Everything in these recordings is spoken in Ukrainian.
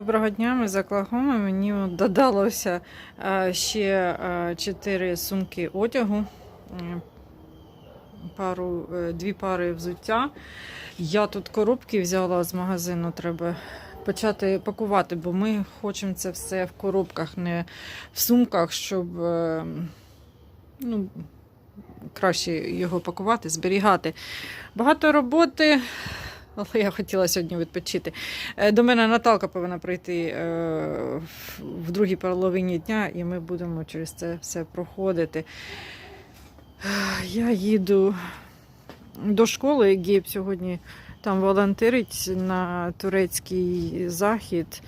Доброго дня, ми з Оклахоми. Мені додалося е, ще е, чотири сумки одягу, е, пару, е, дві пари взуття. Я тут коробки взяла з магазину, треба почати пакувати, бо ми хочемо це все в коробках, не в сумках, щоб е, ну, краще його пакувати, зберігати. Багато роботи. Але я хотіла сьогодні відпочити. Е, До мене Наталка повинна прийти е, в- другій половині дня, і ми будемо через це все проходити. Е, Я їду до школи. Гейб сьогодні там волонтерить на турецький захід.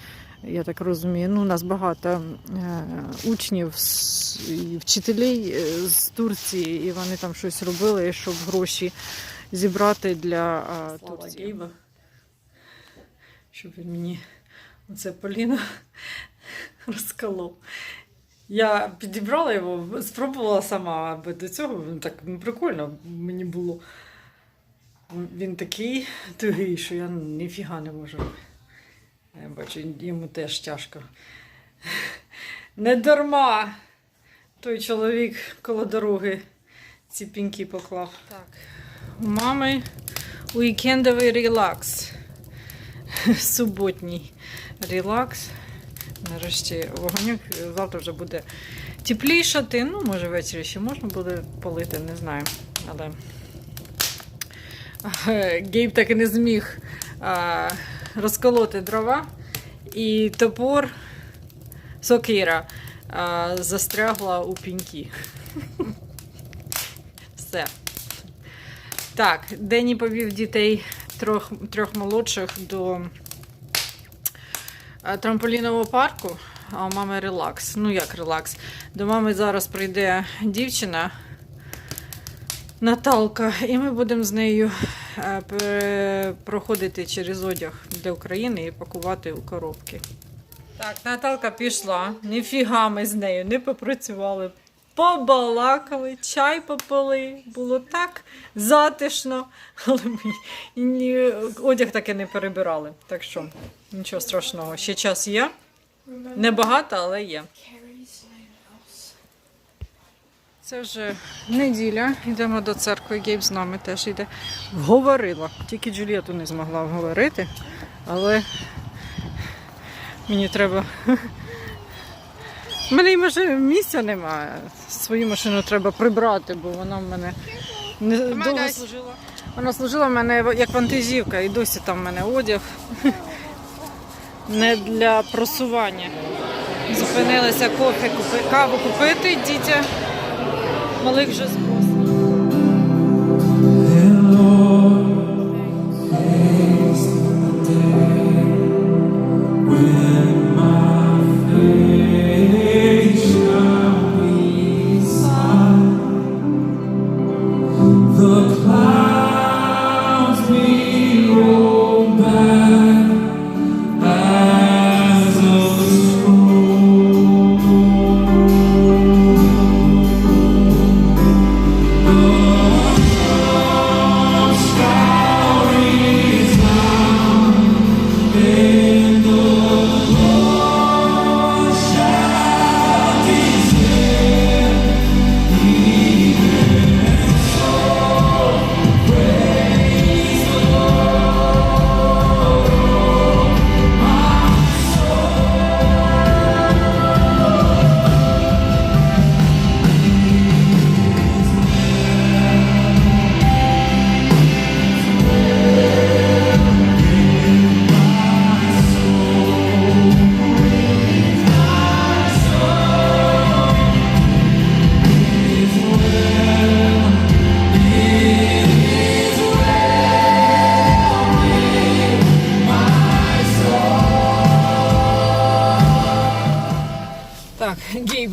Я так розумію, ну, у нас багато учнів, і вчителів з Турції, і вони там щось робили, щоб гроші зібрати для а, Турції. Гейба. Щоб він мені оце Поліна розколов. Я підібрала його, спробувала сама, аби до цього він так ну, прикольно мені було. Він такий тугий, що я ніфіга не можу. Я бачу, йому теж тяжко. Не дарма той чоловік коло дороги ці піньки поклав. Так. У мами уікендовий релакс. Суботній релакс. Нарешті вогоньок завтра вже буде теплішати. Ну, може, ввечері ще можна буде полити, не знаю. Але е, Гейб так і не зміг розколоти дрова. І топор сокира застрягла у піньки. Все. Так, Дені повів дітей трьох, трьох молодших до е, трамполінового парку, а у мами релакс. Ну як релакс? До мами зараз прийде дівчина Наталка, і ми будемо з нею е, проходити через одяг для України і пакувати у коробки. Так, Наталка пішла, ніфіга ми з нею не попрацювали. Побалакали, чай попили, було так затишно, але ми одяг таки не перебирали. Так що нічого страшного. Ще час є. Небагато, але є. Це вже неділя. Йдемо до церкви. Гейб з нами теж йде. Вговорила. Тільки Джуліету не змогла вговорити, але мені треба. У мене і машини місця немає. Свою машину треба прибрати, бо вона в мене не довго служила. Вона служила в мене як вантажівка, і досі там в мене одяг. Не для просування. Зупинилися кофе, купи, каву купити дітя. Малих вже збросили.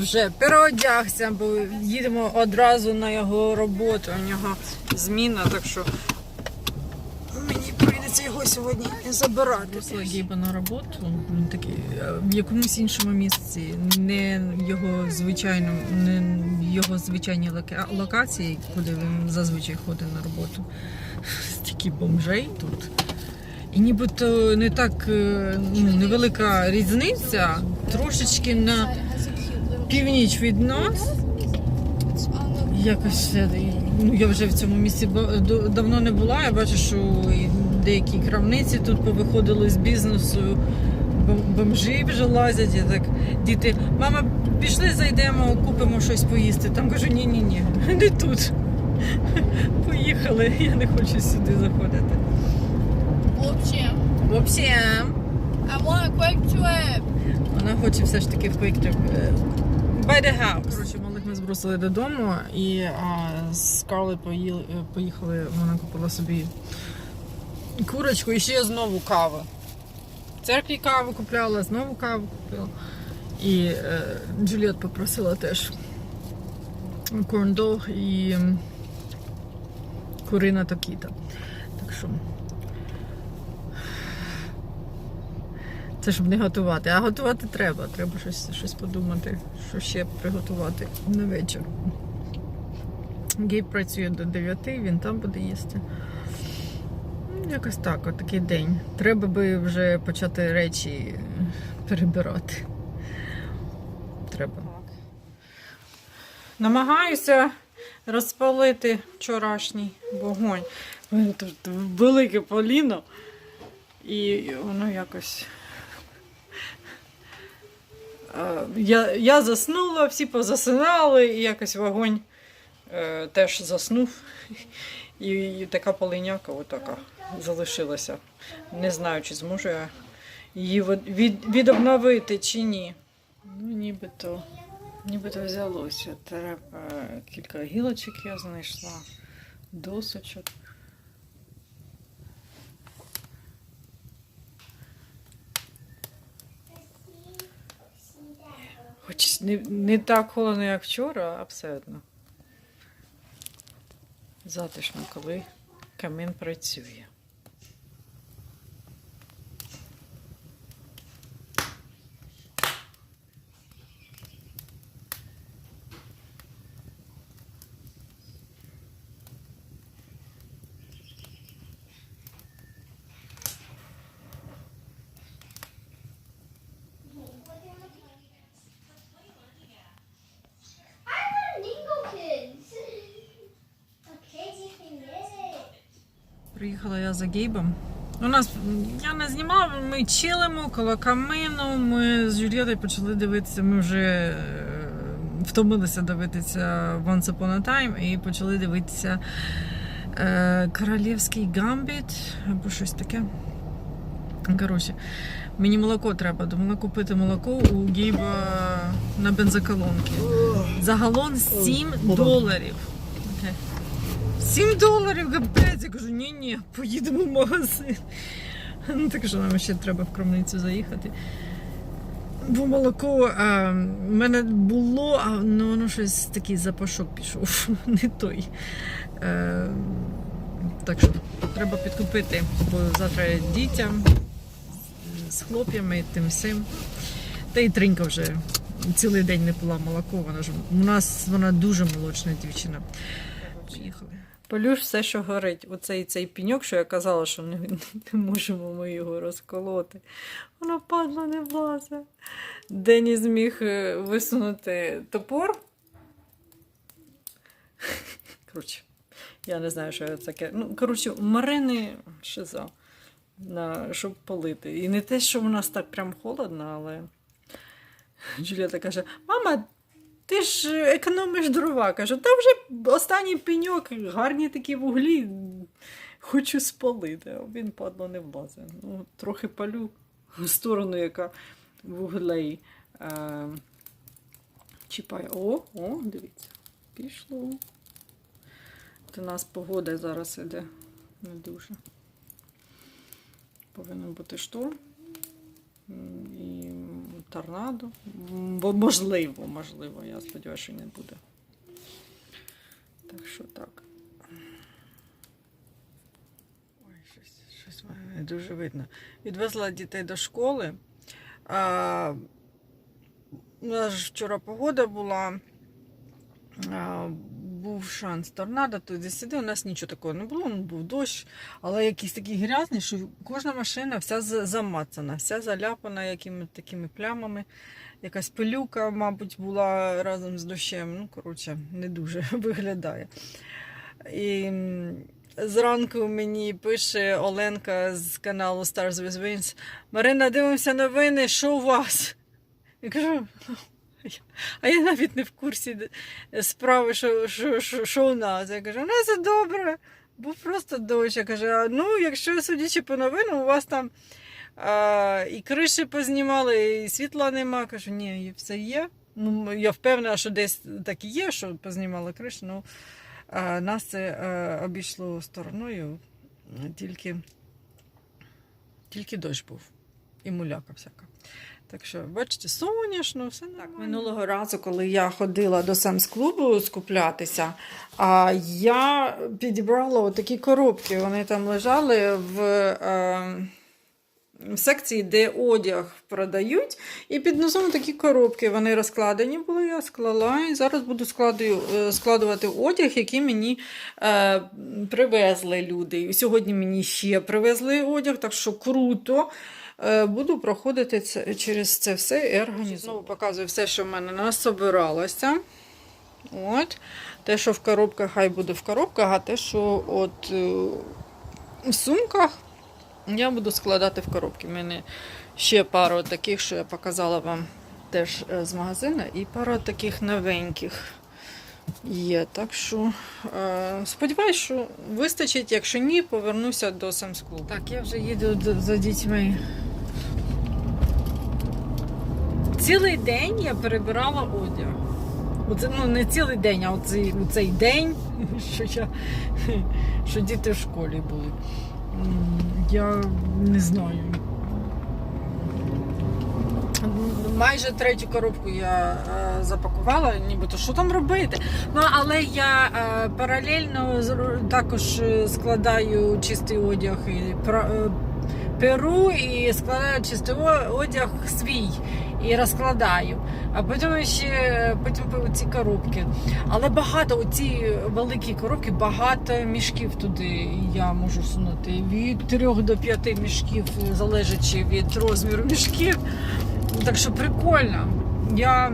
Вже переодягся, бо їдемо одразу на його роботу. У нього зміна, так що мені прийдеться його сьогодні забирати. Після Гейба на роботу він такий е, в якомусь іншому місці, не його звичайно, не його звичайній лока- локації, куди він зазвичай ходить на роботу. Стільки бомжей тут. І нібито не так е, ну, невелика різниця, трошечки на північ від нас. Якось е, ну, я вже в цьому місці давно не була. Я бачу, що деякі крамниці тут повиходили з бізнесу. бом- Бомжі вже лазять, і так діти, мама, пішли, зайдемо, купимо щось поїсти. Там кажу, ні, ні, не тут. Поїхали, я не хочу сюди заходити. В общем, В I want a quick trip. вона хоче все ж таки в Quick Trip. By the house. Коротше, малих ми збросили додому і а, з Карли поїли, е, поїхали, вона купила собі курочку і ще знову каву. В церкві каву купляла, знову каву купила. І е, Джуліет попросила теж корндог і курина токіта. Так що. Це щоб не готувати. А готувати треба. Треба щось, щось подумати, що ще приготувати на вечір. Гейб працює до 9, він там буде їсти. Ну, Якось так, от такий день. Треба би вже почати речі перебирати. Треба. Намагаюся розпалити вчорашній вогонь. Тут велике поліно. І воно якось. Е, Я, я заснула, всі позасинали, і якось вогонь е, теж заснув. І, і така полиняка отака залишилася. Не знаю, чи зможу я її від, від, відобновити чи ні. Ну, нібито, нібито взялося. Треба кілька гілочок я знайшла, досочок. Хоч не, не так холодно, як вчора, а все одно. Затишно, коли камін працює. Приїхала я за Гейбом. У нас я не знімала, ми чилимо коло камину. Ми з Джульєтою почали дивитися. Ми вже е, втомилися дивитися Once Upon a Time і почали дивитися е, Королівський гамбіт або щось таке. Коротше, мені молоко треба. Думала купити молоко у Гейба на бензоколонки. За галон 7 доларів. Окей. 7 доларів капець. Я кажу, ні, ні, поїдемо в магазин. Ну, так що нам ще треба в крамницю заїхати. Бо молоко а, в мене було, а ну, воно щось такий запашок пішов, не той. Е, так що треба підкупити, бо завтра дітям з хлоп'ями, тим всім. Та й Тринька вже цілий день не пила молоко. Вона ж у нас вона дуже молочна дівчина. Поїхали. Полюш все, що горить. Оцей цей піньок, що я казала, що не, не можемо ми його розколоти. Воно падло не влазе. Дені зміг е, висунути топор. Коротше, я не знаю, що таке. Ну, коротше, Марини шиза, на, щоб полити. І не те, що в нас так прям холодно, але Джуліта каже: Мама, ти ж економиш дрова. Каже, та вже останній пеньок, гарні такі вуглі. Хочу спалити. Він падло не влазить. Ну, трохи палю в сторону, яка вуглей е, чіпає. О, о, дивіться, пішло. От у нас погода зараз іде не дуже. Повинен бути шторм. І торнадо. Бо Можливо, можливо. Я сподіваюся, що не буде. Так що так. Ой, щось, щось не дуже видно. Відвезла дітей до школи. А, у нас вчора погода була. А, був шанс торнадо, то десь сюди у нас нічого такого не було, ну, був дощ, але якийсь такий грязний, що кожна машина вся замацана, вся заляпана якими такими плямами. Якась пилюка, мабуть, була разом з дощем. Ну, коротше, не дуже виглядає. І зранку мені пише Оленка з каналу Stars with Wings. Марина, дивимося новини, що у вас? Я кажу, а я навіть не в курсі справи, що, що, що, що у нас. Я кажу, у нас все добре, був просто дощ. Я кажу, ну, якщо судячи по новинам, у вас там а, і криші познімали, і світла нема. Кажу, ні, все є. Ну, я впевнена, що десь так і є, що познімали криші. Ну, а, нас це е, обійшло стороною, тільки, тільки дощ був і муляка всяка. Так що, бачите, сонячно, все так. Минулого разу, коли я ходила до Семс-клубу скуплятися, а я підібрала такі коробки. Вони там лежали в, е, в секції, де одяг продають. І під низом такі коробки. Вони розкладені були, я склала. І зараз буду е, складувати одяг, який мені е, привезли люди. Сьогодні мені ще привезли одяг, так що круто. Е, Буду проходити це, через це все і організовувати. Знову показую все, що в мене насобиралося. От. Те, що в коробках, хай буде в коробках, а те, що от е, в сумках, я буду складати в коробки. У мене ще пару таких, що я показала вам теж е, з магазину, і пара таких новеньких є. Так що сподіваюсь, що вистачить. Якщо ні, повернуся до Club. Так, я вже їду за дітьми. Цілий день я перебирала одяг. Оце, ну, не цілий день, а оцей, оцей день, що, я, що діти в школі були. Я не знаю. Майже третю коробку я е, запакувала, нібито що там робити. Ну, але я е, паралельно також е, складаю чистий одяг і пра- е, перу і складаю чистий одяг свій і розкладаю. А потім ще потім ці коробки. Але багато оці великі коробки, багато мішків туди я можу сунути. Від 3 до 5 мішків, залежачи від розміру мішків. Так що прикольно. Я,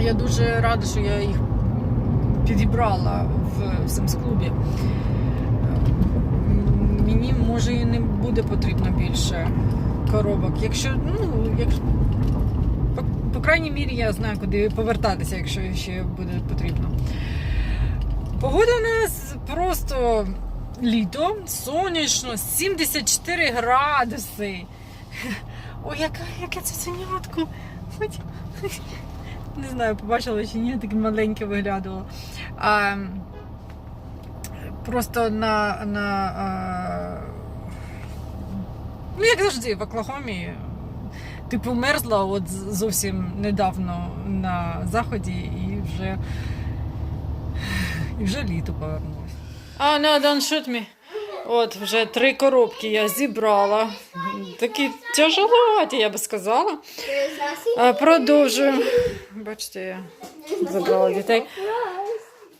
я дуже рада, що я їх підібрала в Семс-клубі. Мені може і не буде потрібно більше коробок. Якщо, ну, як, по, по крайній мірі, я знаю, куди повертатися, якщо ще буде потрібно. Погода у нас просто літо, сонячно, 74 градуси. Ой, яка, яке це сонятко. Не знаю, побачила чи ні, таке маленьке виглядало. А, просто на. на а, ну, як завжди, в Оклахомі. Типу мерзла от зовсім недавно на заході і вже. І вже літо повернулося. А, no, don't shoot me. От, вже три коробки я зібрала. Такі тяжеловаті, я би сказала. Продовжую. Бачите, я забрала дітей.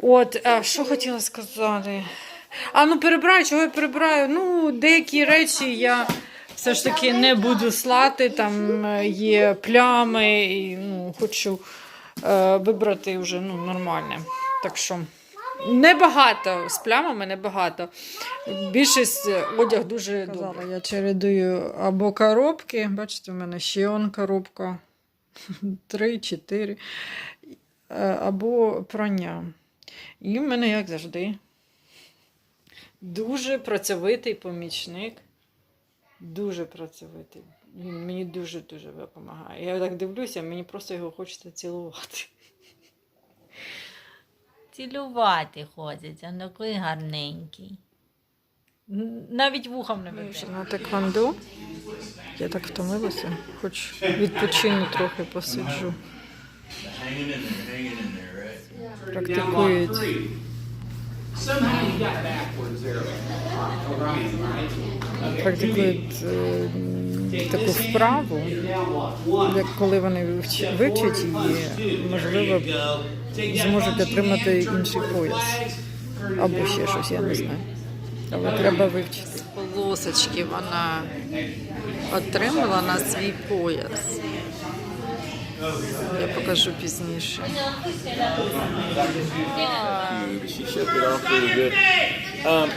От, а, що хотіла сказати? А ну перебираю, чого я перебираю? Ну, деякі речі я все ж таки не буду слати. Там е, є плями, і ну, хочу е, вибрати вже ну, нормальне. Так що небагато з плямами, небагато. Більшість е, одяг дуже добре. Я чередую або коробки. Бачите, у мене ще он коробка. Три, чотири. Е, Або прання. І в мене, як завжди, дуже працьовитий помічник. Дуже працьовитий. Він мені дуже-дуже допомагає. Я так дивлюся, мені просто його хочеться цілувати. Цілувати ходить, а такий гарненький. Навіть вухом не вивчив. На теквандо. Я так втомилася, хоч відпочину трохи посиджу. Практикують. Практикують е, таку вправу, як коли вони вивчать її, можливо, зможуть отримати інший пояс. Або ще щось, я не знаю. Але треба вивчити. Полосочки вона отримала на свій пояс. Я покажу пізніше. She shook it off pretty good. Um,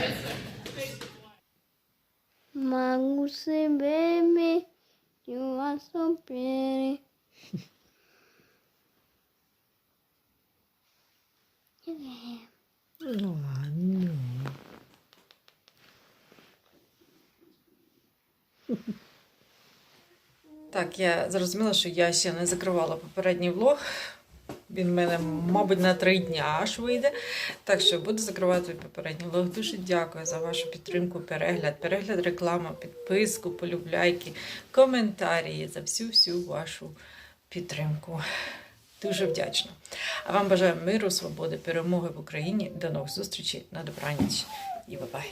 Manguse baby, you are so pretty. Так, я зрозуміла, що я ще не закривала попередній влог. Він в мене, мабуть, на три дня аж вийде. Так що буду закривати попередній влог. Дуже дякую за вашу підтримку, перегляд, перегляд реклами, підписку, полюбляйки, коментарі за всю всю вашу підтримку. Дуже вдячна. А вам бажаю миру, свободи, перемоги в Україні. До нових зустрічей на добраніч і бабай.